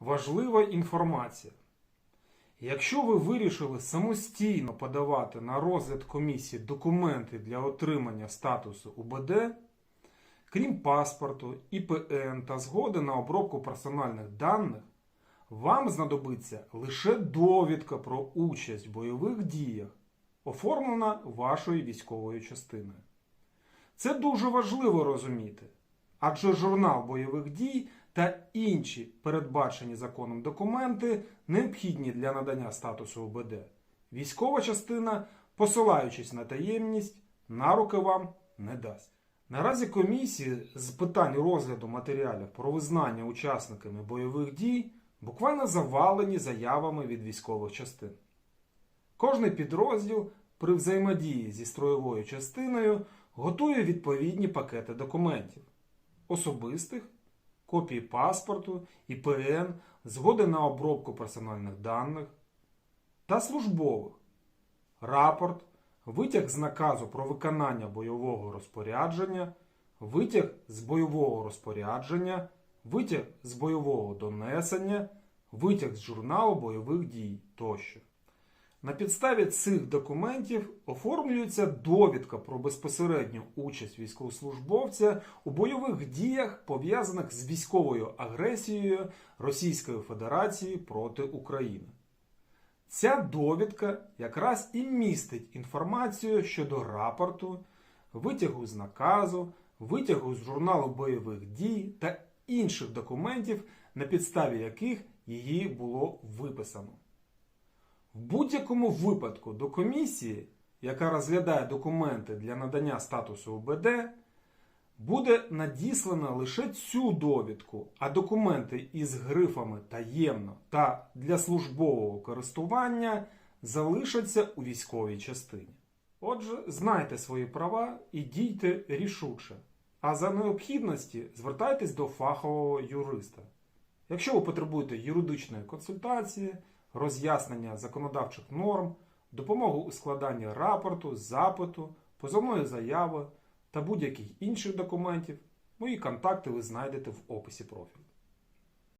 важлива інформація. Якщо ви вирішили самостійно подавати на розгляд комісії документи для отримання статусу УБД, крім паспорту, ІПН та згоди на обробку персональних даних, вам знадобиться лише довідка про участь в бойових діях, оформлена вашою військовою частиною. Це дуже важливо розуміти, адже журнал бойових дій та інші передбачені законом документи необхідні для надання статусу ОБД. Військова частина, посилаючись на таємність, на руки вам не дасть. Наразі комісії з питань розгляду матеріалів про визнання учасниками бойових дій буквально завалені заявами від військових частин. Кожний підрозділ при взаємодії зі строєвою частиною готує відповідні пакети документів особистих, копії паспорту, ІПН, згоди на обробку персональних даних та службових, рапорт, витяг з наказу про виконання бойового розпорядження, витяг з бойового розпорядження, витяг з бойового донесення, витяг з журналу бойових дій тощо. На підставі цих документів оформлюється довідка про безпосередню участь військовослужбовця у бойових діях, пов'язаних з військовою агресією Російської Федерації проти України. Ця довідка якраз і містить інформацію щодо рапорту, витягу з наказу, витягу з журналу бойових дій та інших документів, на підставі яких її було виписано. В будь-якому випадку до комісії, яка розглядає документи для надання статусу УБД, буде надіслана лише цю довідку, а документи із грифами таємно та для службового користування залишаться у військовій частині. Отже, знайте свої права і дійте рішуче. А за необхідності звертайтесь до фахового юриста. Якщо ви потребуєте юридичної консультації, роз'яснення законодавчих норм, допомогу у складанні рапорту, запиту, позовної заяви та будь-яких інших документів, мої контакти ви знайдете в описі профілю.